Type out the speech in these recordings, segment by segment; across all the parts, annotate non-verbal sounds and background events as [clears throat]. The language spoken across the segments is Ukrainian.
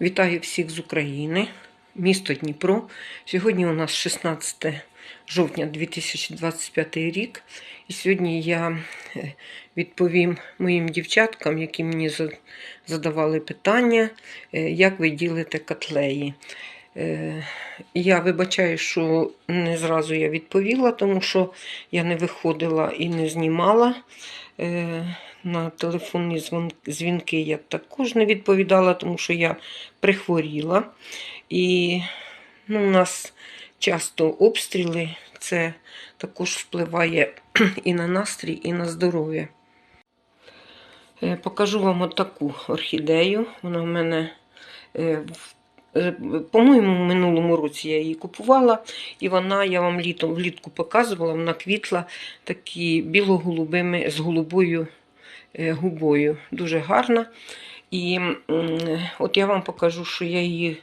Вітаю всіх з України, місто Дніпро. Сьогодні у нас 16 жовтня 2025 рік. І сьогодні я е, відповім моїм дівчаткам, які мені задавали питання, е, як ви ділите котлеї. Е, Я вибачаю, що не зразу я відповіла, тому що я не виходила і не знімала. На телефонні дзвінки я також не відповідала, тому що я прихворіла. І ну, у нас часто обстріли, це також впливає і на настрій, і на здоров'я. Е, Покажу вам отаку орхідею. Вона в мене, е, е, по-моєму, в минулому році я її купувала, і вона, я вам літом влітку показувала, вона квітла такі біло-голубими з голубою губою. Дуже гарна. І от я вам покажу, що я її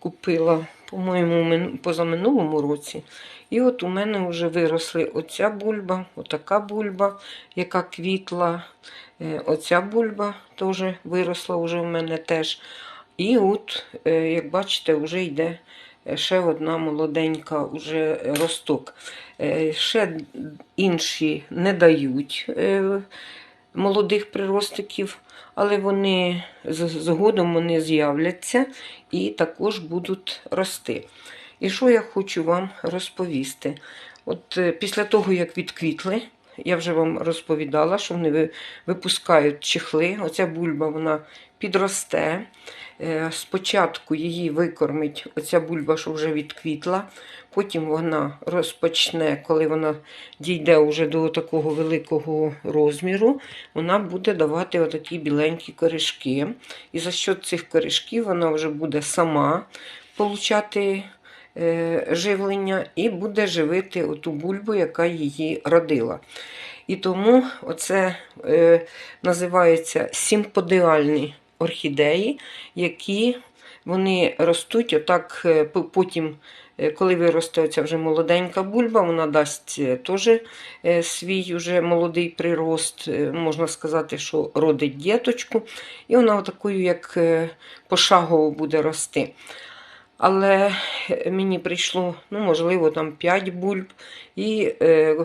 купила, по-моєму, позаминулому році. І от у мене вже виросли оця бульба, отака бульба, яка квітла. Е, Оця бульба теж виросла вже у мене теж. І от, е, як бачите, вже йде е, ще одна молоденька уже росток. Е, Ще інші не дають е, молодих приростиків, але вони згодом вони з'являться і також будуть рости. І що я хочу вам розповісти? От е, після того, як відквітли, я вже вам розповідала, що вони випускають чехли. Оця бульба вона підросте. Е, Спочатку її викормить оця бульба, що вже відквітла. Потім вона розпочне, коли вона дійде вже до такого великого розміру, вона буде давати отакі біленькі корішки. І за що цих корішків вона вже буде сама получати живлення і буде живити оту бульбу, яка її родила. І тому оце е, називається симподіальні орхідеї, які вони ростуть отак е, потім. е, Коли виросте оця вже молоденька бульба, вона дасть е, теж е, свій уже молодий прирост, е, можна сказати, що родить діточку, і вона такою, як е, пошагово буде рости. Але е, мені прийшло, ну, можливо, там 5 бульб, і е,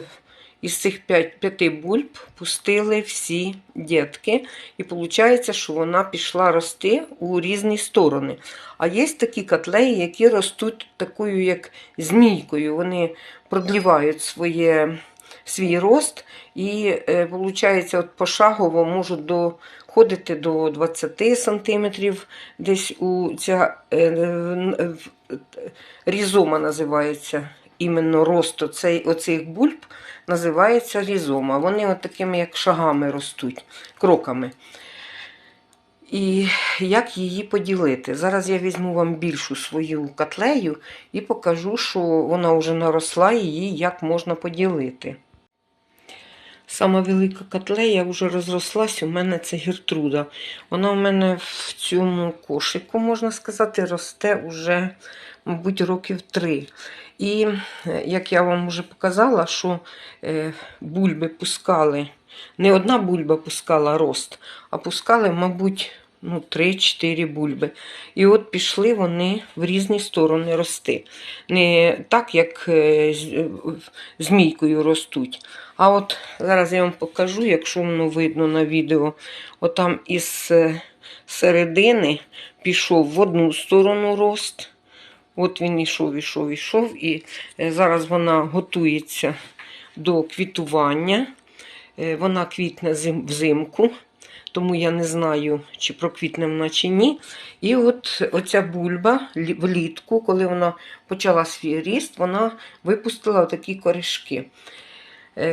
із цих 5, 5 бульб пустили всі дітки. І виходить, що вона пішла рости у різні сторони. А є такі котлеї, які ростуть такою, як змійкою. Вони продлівають своє, свій рост і, е, виходить, от пошагово можуть доходити до 20 сантиметрів. Десь у ця е, різома називається іменно рост оцей, оцих бульб називається різома. Вони от такими як шагами ростуть, кроками. І як її поділити? Зараз я візьму вам більшу свою котлею і покажу, що вона вже наросла, її як можна поділити. Сама велика котлея вже розрослась, у мене це гіртруда. Вона у мене в цьому кошику, можна сказати, росте вже, мабуть, років три. І як я вам вже показала, що е, бульби пускали, не одна бульба пускала рост, а пускали, мабуть, ну, 3-4 бульби. І от пішли вони в різні сторони рости. Не так, як е, е, змійкою ростуть. А от зараз я вам покажу, якщо воно видно на відео, отам із е, середини пішов в одну сторону рост. От він ішов, ішов, ішов, і зараз вона готується до квітування. Вона квітне зим- взимку, тому я не знаю, чи проквітне вона чи ні. І от оця бульба влітку, коли вона почала свій ріст, вона випустила такі корішки.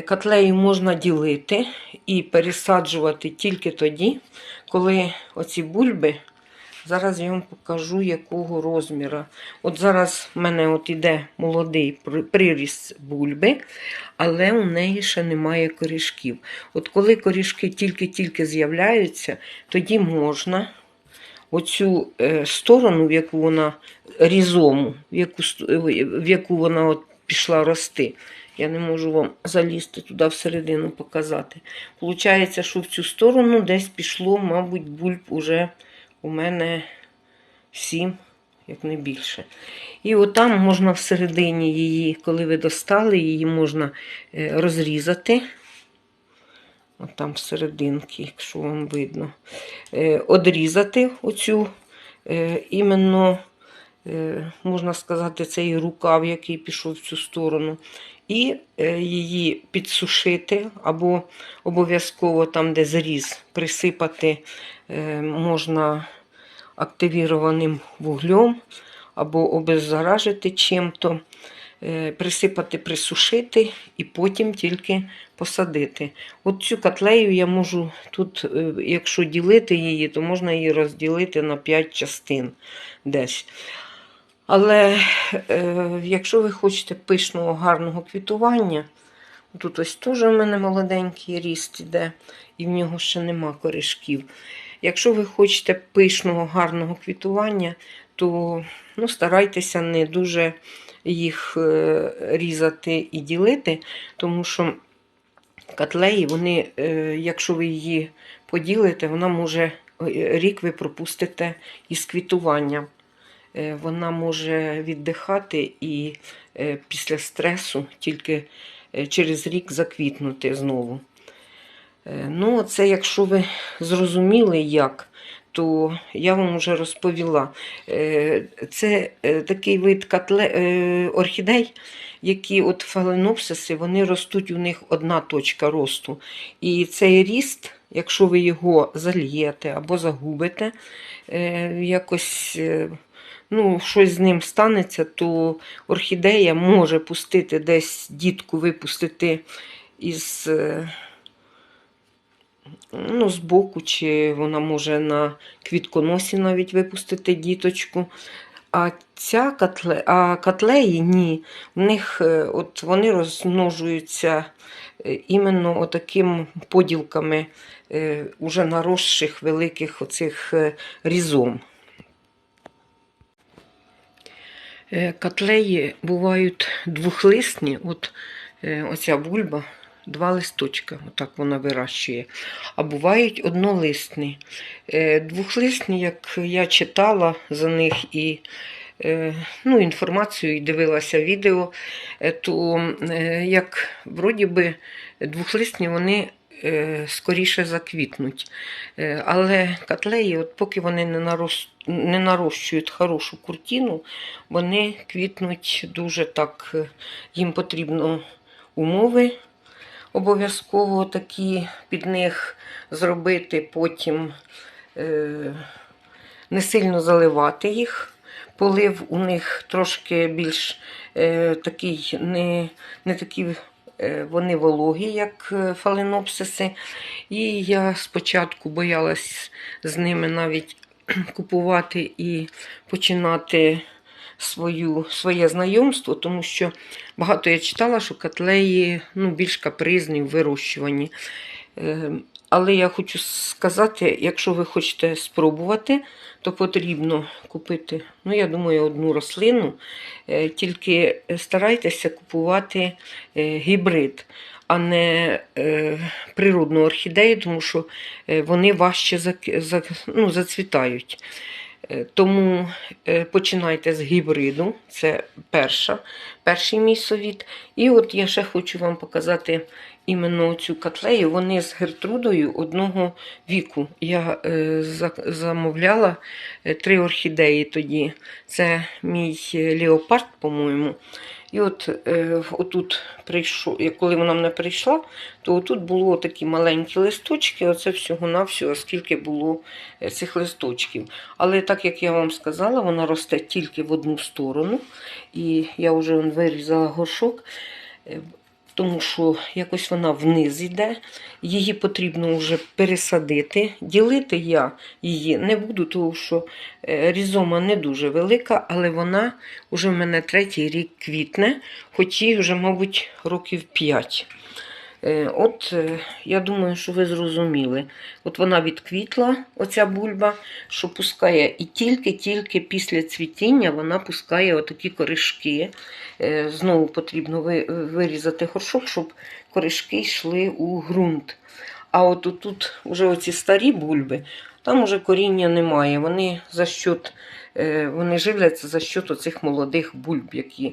Котлею можна ділити і пересаджувати тільки тоді, коли оці бульби, зараз я вам покажу, якого розміру. От зараз в мене от іде молодий приріст бульби, але у неї ще немає корішків. От коли корішки тільки-тільки з'являються, тоді можна оцю е, сторону, в яку вона різому, в яку, е, в яку вона от пішла рости. Я не можу вам залізти туди всередину показати. Получається, що в цю сторону десь пішло, мабуть, бульб уже у мене 7, як не більше. І отам можна всередині її, коли ви достали, її можна е, розрізати. От там всерединки, якщо вам видно, е, одрізати оцю е, іменно, можна сказати, цей рукав, який пішов в цю сторону, і її підсушити, або обов'язково там, де зріз, присипати можна активірованим вуглем, або обеззаражити чим-то, е, присипати, присушити і потім тільки посадити. От цю котлею я можу тут, е, якщо ділити її, то можна її розділити на 5 частин десь. Але е, якщо ви хочете пишного, гарного квітування, тут ось теж у мене молоденький ріст іде, і в нього ще нема корішків. Якщо ви хочете пишного, гарного квітування, то ну, старайтеся не дуже їх е, різати і ділити, тому що котлеї, вони, е, якщо ви її поділите, вона може е, рік ви пропустите із квітування. Е, Вона може віддихати і після стресу тільки через рік заквітнути знову. Е, Ну, це якщо ви зрозуміли, як, то я вам вже розповіла. Е, Це е, такий вид котле... орхідей, які от фаленопсиси, вони ростуть, у них одна точка росту. І цей ріст, якщо ви його зальєте або загубите, якось. Ну, щось з ним станеться, то орхідея може пустити десь дітку випустити із ну, з боку, чи вона може на квітконосі навіть випустити діточку. А ця котле, а котлеї ні. В них е, от вони розмножуються е, іменно отаким поділками е, уже наросших великих оцих різом. Котлеї бувають двохлисні, от оця бульба, два листочка, отак вона вирощує. А бувають однолисні. Е, Двохлисні, як я читала за них і е, ну, інформацію і дивилася відео, е, то як вроді би двохлисні вони скоріше заквітнуть. Але котлеї, от поки вони не, нарос... не нарощують хорошу куртину, вони квітнуть дуже так, їм потрібно умови обов'язково такі під них зробити, потім е, не сильно заливати їх. Полив у них трошки більш е, такий, не, не такі е, вони вологі, як е, фаленопсиси. І я спочатку боялась з ними навіть купувати і починати свою, своє знайомство, тому що багато я читала, що котлеї ну, більш капризні в вирощуванні. Е, Але я хочу сказати, якщо ви хочете спробувати, то потрібно купити, ну, я думаю, одну рослину. Е, Тільки старайтеся купувати е, гібрид, а не природну орхідею, тому що вони важче ну, зацвітають. Е, Тому е, починайте з гібриду, це перша, перший мій совіт. І от я ще хочу вам показати іменно цю котлею. Вони з гертрудою одного віку. Я е, за- замовляла е, три орхідеї тоді. Це мій леопард, по-моєму. І от е, отут прийшов, коли вона мене прийшла, то отут було такі маленькі листочки, оце всього-навсього, скільки було е, цих листочків. Але так як я вам сказала, вона росте тільки в одну сторону. І я вже вирізала горшок, е, тому що якось вона вниз йде. Її потрібно вже пересадити. Ділити я її не буду, тому що е, різома не дуже велика, але вона вже в мене третій рік квітне, хоч їй вже, мабуть, років 5. Е, От е, я думаю, що ви зрозуміли. От вона відквітла, оця бульба, що пускає, і тільки-тільки після цвітіння вона пускає отакі коришки. Е, Знову потрібно вирізати горшок, щоб коришки йшли у ґрунт. А от тут вже оці старі бульби, там уже коріння немає. Вони за счет, вони живляться за счет оцих молодих бульб, які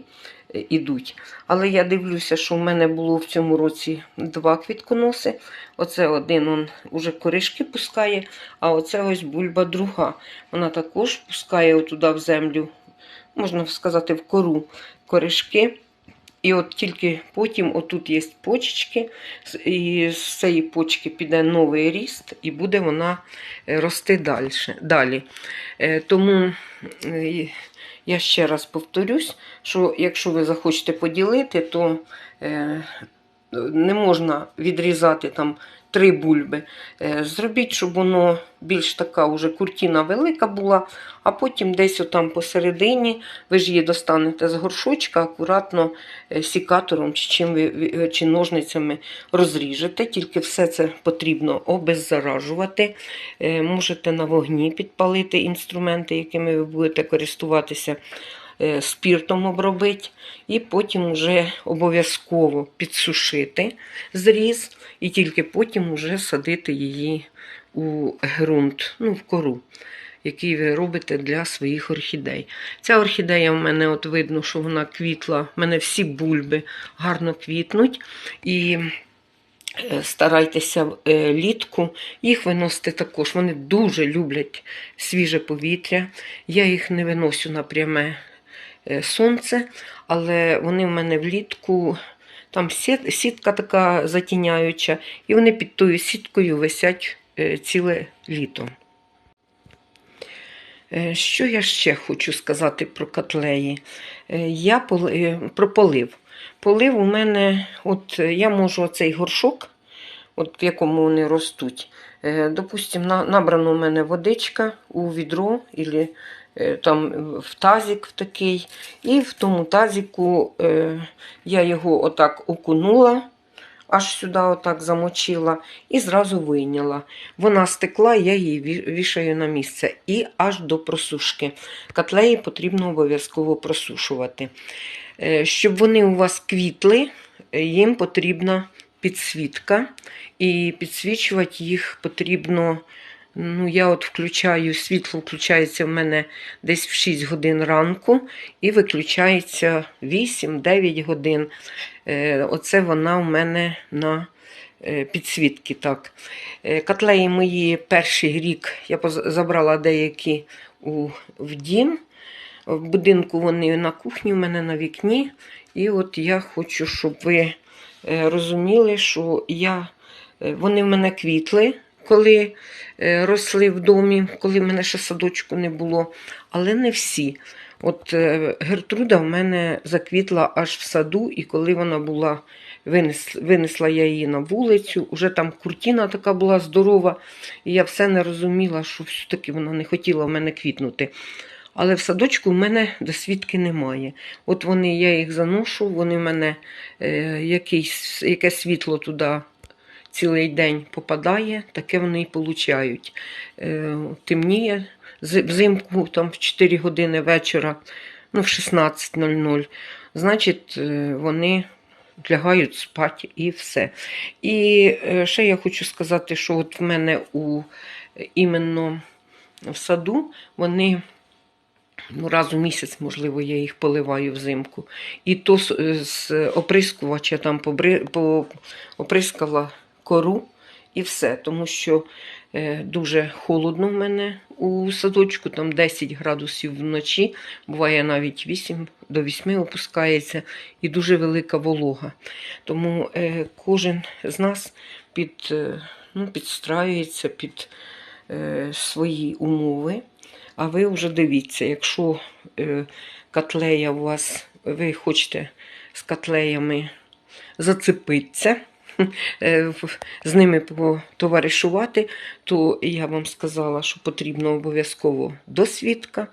ідуть. Але я дивлюся, що в мене було в цьому році два квітконоси. Оце один он уже коришки пускає, а оце ось бульба друга. Вона також пускає туди в землю, можна сказати, в кору коришки. І от тільки потім, отут є почечки, і з цієї почки піде новий ріст, і буде вона е, рости далі. Е, Тому е, я ще раз повторюсь, що якщо ви захочете поділити, то е, не можна відрізати там три бульби. Е, Зробіть, щоб воно більш така уже куртина велика була, а потім десь отам посередині ви ж її достанете з горшочка, акуратно е, сікатором чи, чим ви, ви- чи ножницями розріжете. Тільки все це потрібно обеззаражувати. Е, Можете на вогні підпалити інструменти, якими ви будете користуватися. Е, Спіртом обробити, і потім вже обов'язково підсушити зріз, і тільки потім вже садити її у ґрунт, ну, в кору, який ви робите для своїх орхідей. Ця орхідея в мене от видно, що вона квітла. В мене всі бульби гарно квітнуть. І е, старайтеся е, літку їх виносити також. Вони дуже люблять свіже повітря. Я їх не виносю на пряме сонце, але вони в мене влітку. Там сітка така затіняюча, і вони під тою сіткою висять е, ціле літо. Е, Що я ще хочу сказати про котлеї? Е, Я е, про полив. Полив у мене, от е, я можу оцей горшок, от в якому вони ростуть. е, Допустим, на- набрана у мене водичка у відро, е, там в тазик в такий. І в тому тазику е, я його отак окунула, аж сюди отак замочила і зразу вийняла. Вона стекла, я її вішаю на місце і аж до просушки. Котлеї потрібно обов'язково просушувати. Е, Щоб вони у вас квітли, е, їм потрібна підсвітка, і підсвічувати їх потрібно. Ну, я от включаю, світло включається в мене десь в 6 годин ранку і виключається 8-9 годин. Е, Оце вона у мене на е, підсвітки. Так. Е, Котлеї мої перший рік я забрала деякі у, в дім. В будинку вони на кухні, у мене на вікні. І от я хочу, щоб ви розуміли, що я, вони в мене квітли, коли е, росли в домі, коли в мене ще садочку не було, але не всі. От е, Гертруда в мене заквітла аж в саду, і коли вона була, винес, винесла я її на вулицю, уже там куртина така була здорова, і я все не розуміла, що все-таки вона не хотіла в мене квітнути. Але в садочку в мене досвідки немає. От вони, я їх заношу, вони в мене е, якийсь, яке світло туди цілий день попадає, таке вони і получають. Е, темніє взимку там в 4 години вечора, ну в 16.00. Значить, е, вони лягають спати і все. І е, ще я хочу сказати, що от в мене у іменно в саду вони. Ну, раз у місяць, можливо, я їх поливаю взимку. І то з оприскувача там побри, по, оприскала кору і все. Тому що е, дуже холодно в мене у садочку, там 10 градусів вночі, буває навіть 8 до 8 опускається, і дуже велика волога. Тому е, кожен з нас під, е, ну, підстраюється під свої умови. А ви вже дивіться, якщо котлея у вас, ви хочете з котлеями зацепитися, з ними потоваришувати, то я вам сказала, що потрібно обов'язково досвідка.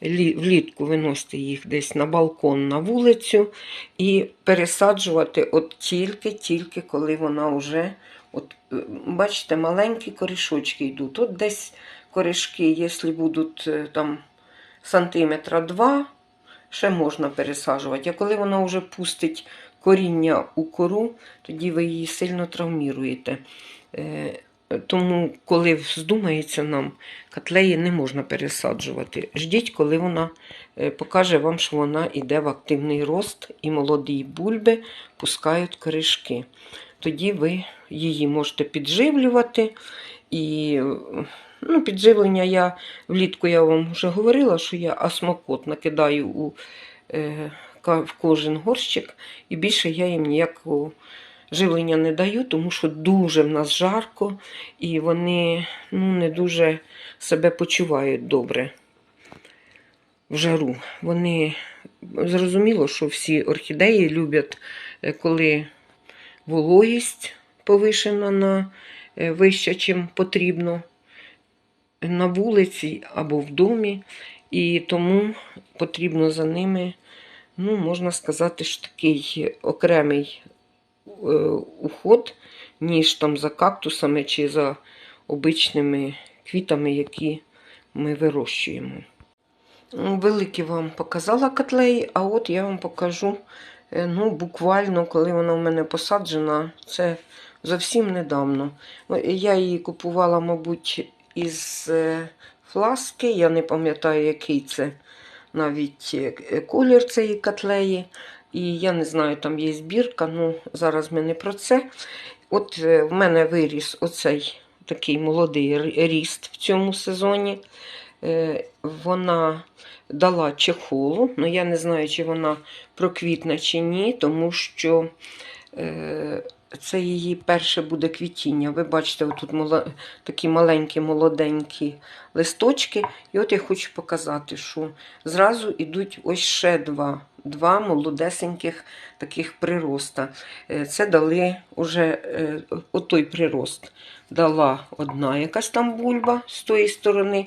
Влітку виносити їх десь на балкон, на вулицю і пересаджувати от тільки-тільки, коли вона вже, от, е, бачите, маленькі корішочки йдуть. От десь корешки, якщо будуть е, там сантиметра два, ще можна пересаджувати. А коли вона вже пустить коріння у кору, тоді ви її сильно травміруєте. Е, Тому, коли вздумається нам, котлеї не можна пересаджувати. Ждіть, коли вона е, покаже вам, що вона йде в активний рост, і молоді бульби пускають коришки. Тоді ви її можете підживлювати. І ну, підживлення я влітку я вам вже говорила, що я асмокот накидаю у, е, в кожен горщик, і більше я їм ніякого живлення не даю, тому що дуже в нас жарко, і вони ну, не дуже себе почувають добре. В жару. Вони зрозуміло, що всі орхідеї люблять, е, коли вологість повишена на е, вища, чим потрібно на вулиці або в домі, і тому потрібно за ними, ну, можна сказати, що такий окремий е, уход, ніж там за кактусами чи за обичними квітами, які ми вирощуємо. Ну, Великі вам показала котлеї, а от я вам покажу е, ну, буквально, коли вона в мене посаджена, це зовсім недавно. Я її купувала, мабуть, із е, фласки. Я не пам'ятаю, який це навіть е, колір цієї котлеї. І я не знаю, там є збірка, ну зараз ми не про це. От е, в мене виріс оцей такий молодий ріст в цьому сезоні. Е, Вона дала чехолу, але я не знаю, чи вона проквітне чи ні, тому що е, це її перше буде квітіння. Ви бачите, отут моло- такі маленькі, молоденькі листочки. І от я хочу показати, що зразу йдуть ось ще два, два молодесеньких таких прироста. Е, Це дали уже е, отой прирост. Дала одна якась там бульба з тої сторони.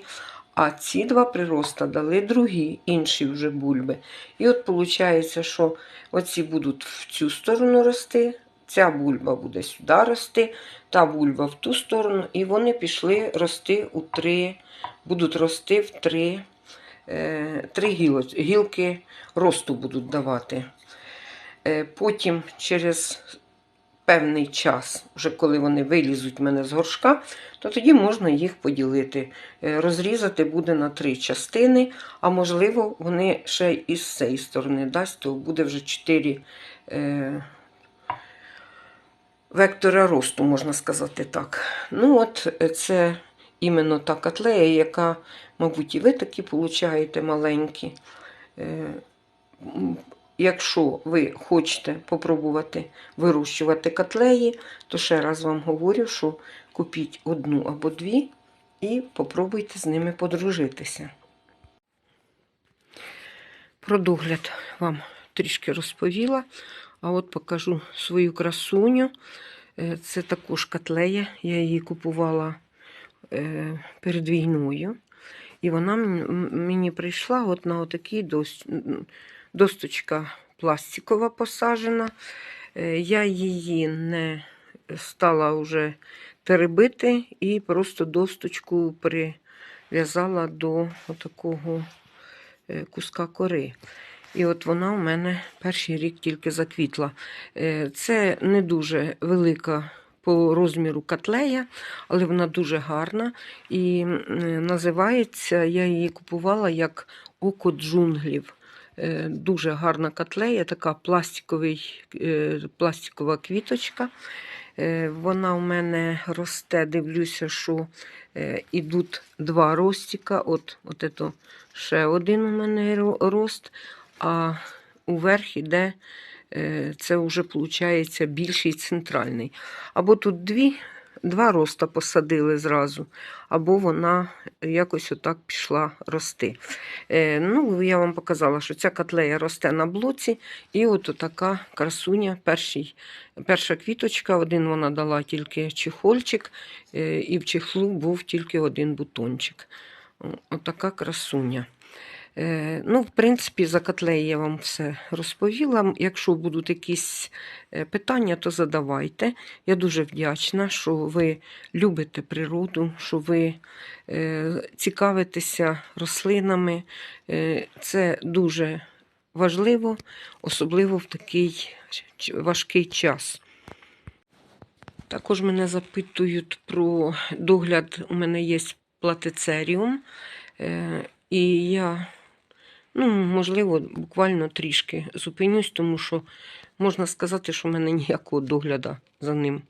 А ці два прироста дали другі, інші вже бульби. І от виходить, що оці будуть в цю сторону рости, ця бульба буде сюди рости, та бульба в ту сторону, і вони пішли рости у три, будуть рости в три, е, три гілки росту будуть давати. Е, потім через певний час, вже коли вони вилізуть в мене з горшка, то тоді можна їх поділити. Е, Розрізати буде на три частини, а можливо, вони ще і з цієї сторони дасть, то буде вже чотири вектора росту, можна сказати так. Ну, от е, це іменно та котлея, яка, мабуть, і ви такі получаєте маленькі. Е, Якщо ви хочете попробувати вирощувати котлеї, то ще раз вам говорю, що купіть одну або дві і попробуйте з ними подружитися. Про догляд вам трішки розповіла, а от покажу свою красуню. Е, Це також котлея. Я її купувала е, перед війною. І вона мені прийшла от на м, досточка пластикова посаджена. Е, Я її не стала вже теребити і просто досточку прив'язала до такого куска кори. І от вона у мене перший рік тільки заквітла. Е, Це не дуже велика по розміру котлея, але вона дуже гарна. І називається, я її купувала як око джунглів. Е, Дуже гарна котлея, така пластиковий, е, пластикова квіточка. Вона у мене росте, дивлюся, що ідуть два ростика. От, от ще один у мене рост, а уверх іде, е, це вже виходить більший центральний. Або тут дві, два роста посадили зразу, або вона якось отак пішла рости. Е, ну, я вам показала, що ця котлея росте на блоці, і от така красуня, перший, перша квіточка, один вона дала тільки чехольчик, е, і в чехлу був тільки один бутончик. Отака красуня. Е, Ну, в принципі, за котлеї я вам все розповіла. Якщо будуть якісь е, питання, то задавайте. Я дуже вдячна, що ви любите природу, що ви е, цікавитеся рослинами. Це дуже важливо, особливо в такий важкий час. Також мене запитують про догляд. У мене є платицеріум. І я, ну, можливо, буквально трішки зупинюсь, тому що можна сказати, що в мене ніякого догляду за ним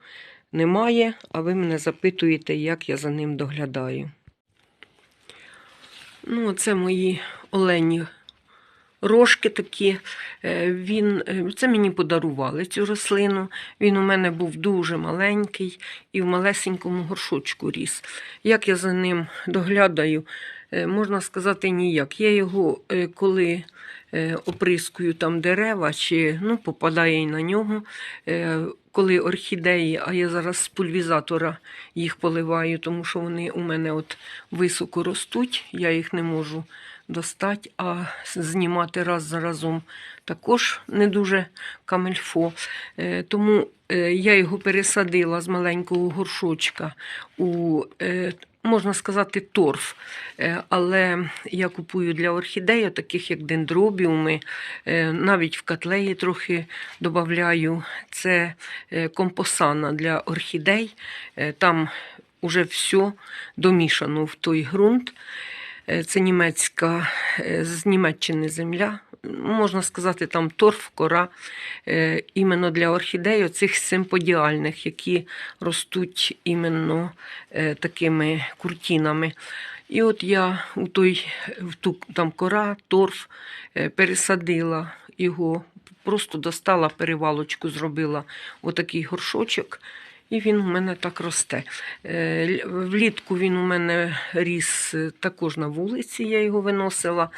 немає, а ви мене запитуєте, як я за ним доглядаю. Ну, це мої олені рожки такі. Е, Він, е, це мені подарували цю рослину. Він у мене був дуже маленький і в малесенькому горшочку ріс. Як я за ним доглядаю, можна сказати, ніяк. Я його, е, коли е, оприскую там дерева, чи ну, попадає і на нього. е, Коли орхідеї, а я зараз з пульвізатора їх поливаю, тому що вони у мене от високо ростуть, я їх не можу достати, а знімати раз за разом також не дуже камельфо. Е, Тому е, я його пересадила з маленького горшочка у, е, можна сказати, торф. Е, Але я купую для орхідеї, таких як дендробіуми, е, навіть в котлеї трохи додаю. Це е, компосана для орхідей. Там уже все домішано в той ґрунт. Це німецька з Німеччини земля. Можна сказати, там торф, кора е, іменно для орхідей, оцих симподіальних, які ростуть іменно е, такими куртінами. І от я у той, в ту там кора, торф е, пересадила його, просто достала перевалочку, зробила отакий горшочок. І він у мене так росте. Е, Влітку він у мене ріс е, також на вулиці, я його виносила,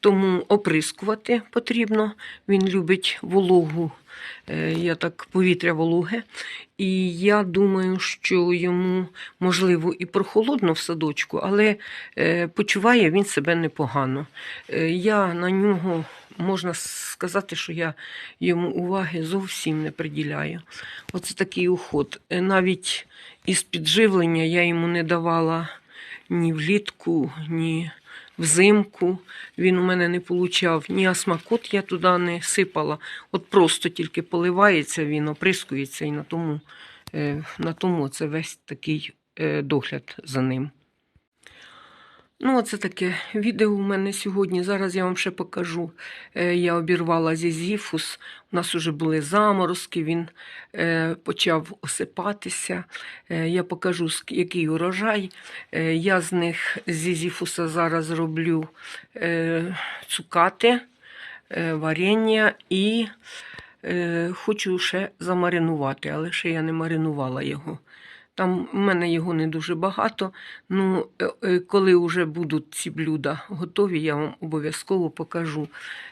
тому оприскувати потрібно. Він любить вологу, е, я так повітря вологе. І я думаю, що йому можливо і прохолодно в садочку, але почуває він себе непогано. Я на нього можна сказати, що я йому уваги зовсім не приділяю. Оце такий уход. Е, Навіть із підживлення я йому не давала ні влітку, ні взимку. Він у мене не получав ні асмакот, я туди не сипала. От просто тільки поливається він, оприскується, і на тому, е, на тому це весь такий е, догляд за ним. Ну, оце таке відео у мене сьогодні. Зараз я вам ще покажу. Е, Я обірвала зізіфус. У нас вже були заморозки, він е, почав осипатися. Е, Я покажу, який урожай. Я з них з зізіфуса зараз роблю цукати, варення і хочу ще замаринувати, але ще я не маринувала його. Там в мене його не дуже багато. Ну, е, е, коли вже будуть ці блюда готові, я вам обов'язково покажу.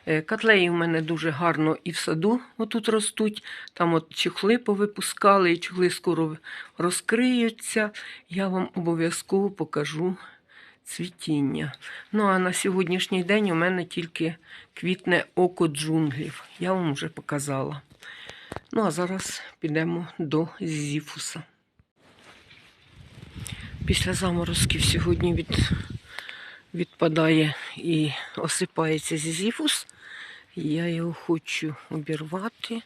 Е, Котлеї в мене дуже гарно і в саду отут ростуть. Там от чехли повипускали, і чехли скоро розкриються. Я вам обов'язково покажу цвітіння. Ну а на сьогоднішній день у мене тільки квітне око джунглів. Я вам вже показала. Ну а зараз підемо до зіфуса. Після заморозків сьогодні від, відпадає і осипається зізіфус. Я його хочу обірвати.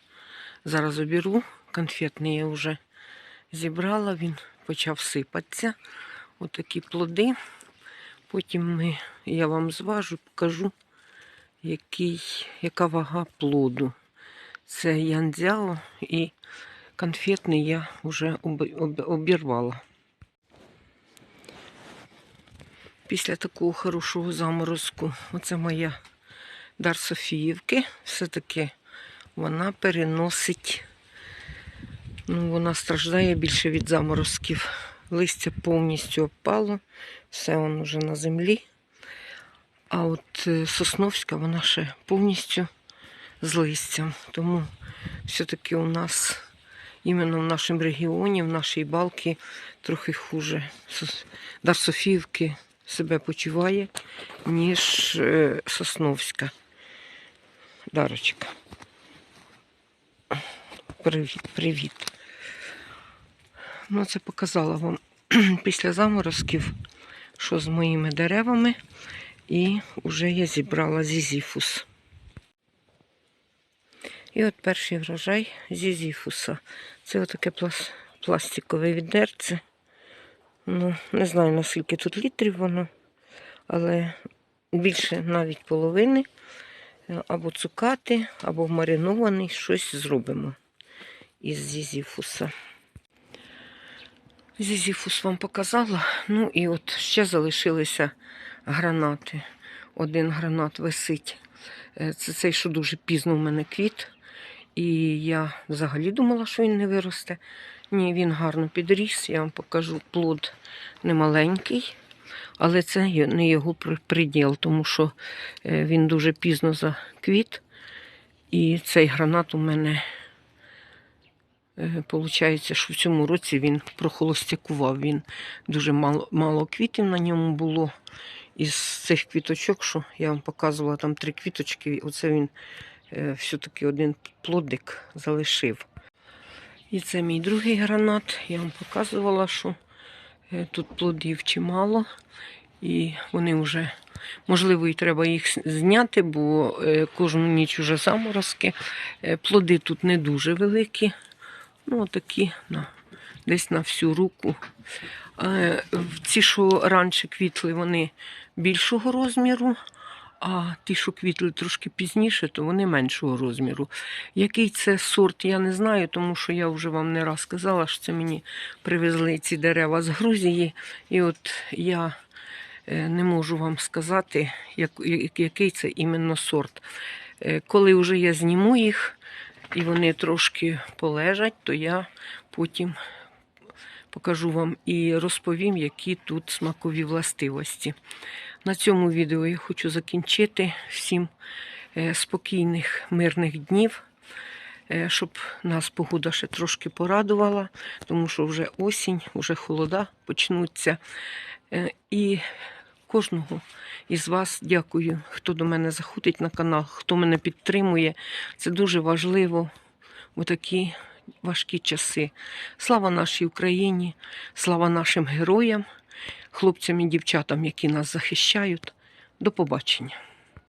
Зараз обіру. Конфетний я вже зібрала, він почав сипатися. Отакі плоди. Потім ми, я вам зважу, покажу, який, яка вага плоду. Це янзяо і конфетний я вже об- об- обірвала. Після такого хорошого заморозку, оце моя дар Софіївки. Все-таки вона переносить, ну, вона страждає більше від заморозків. Листя повністю опало, все воно вже на землі. А от е, Сосновська, вона ще повністю з листям. Тому все-таки у нас іменно в нашому регіоні, в нашій балці трохи хуже. Дар Софіївки себе почуває, ніж е, Сосновська. Дарочка. Привіт, привіт. Ну, це показала вам [clears throat] після заморозків, що з моїми деревами. І вже я зібрала зізіфус. І от перший врожай зізіфуса. Це отаке плас- пластикове відерце. Ну, не знаю, наскільки тут літрів воно, але більше навіть половини. Е, Або цукати, або маринований, щось зробимо із зізіфуса. Зізіфус вам показала. Ну і от ще залишилися гранати. Один гранат висить. Е, Це цей, що дуже пізно в мене квіт. І я взагалі думала, що він не виросте. Ні, він гарно підріс. Я вам покажу плод немаленький. Але це не його приділ, тому що е, він дуже пізно заквіт. І цей гранат у мене Получається, що в цьому році він прохолостякував. Він дуже мало, мало квітів на ньому було. Із цих квіточок, що я вам показувала, там три квіточки, оце він е, все-таки один плодик залишив. І це мій другий гранат. Я вам показувала, що е, тут плодів чимало. І вони вже, можливо, і треба їх зняти, бо е, кожну ніч уже заморозки. Е, Плоди тут не дуже великі. Ну, такі на, десь на всю руку. Ці, що раніше квітли, вони більшого розміру, а ті, що квітли трошки пізніше, то вони меншого розміру. Який це сорт, я не знаю, тому що я вже вам не раз казала, що це мені привезли ці дерева з Грузії. І от я е, не можу вам сказати, як, як- який це іменно сорт. Е, Коли вже я зніму їх, і вони трошки полежать, то я потім покажу вам і розповім, які тут смакові властивості. На цьому відео я хочу закінчити всім е, спокійних, мирних днів, е, щоб нас погода ще трошки порадувала, тому що вже осінь, вже холода почнуться. Е, І кожного із вас дякую, хто до мене заходить на канал, хто мене підтримує. Це дуже важливо у такі важкі часи. Слава нашій Україні, слава нашим героям, хлопцям і дівчатам, які нас захищають. До побачення.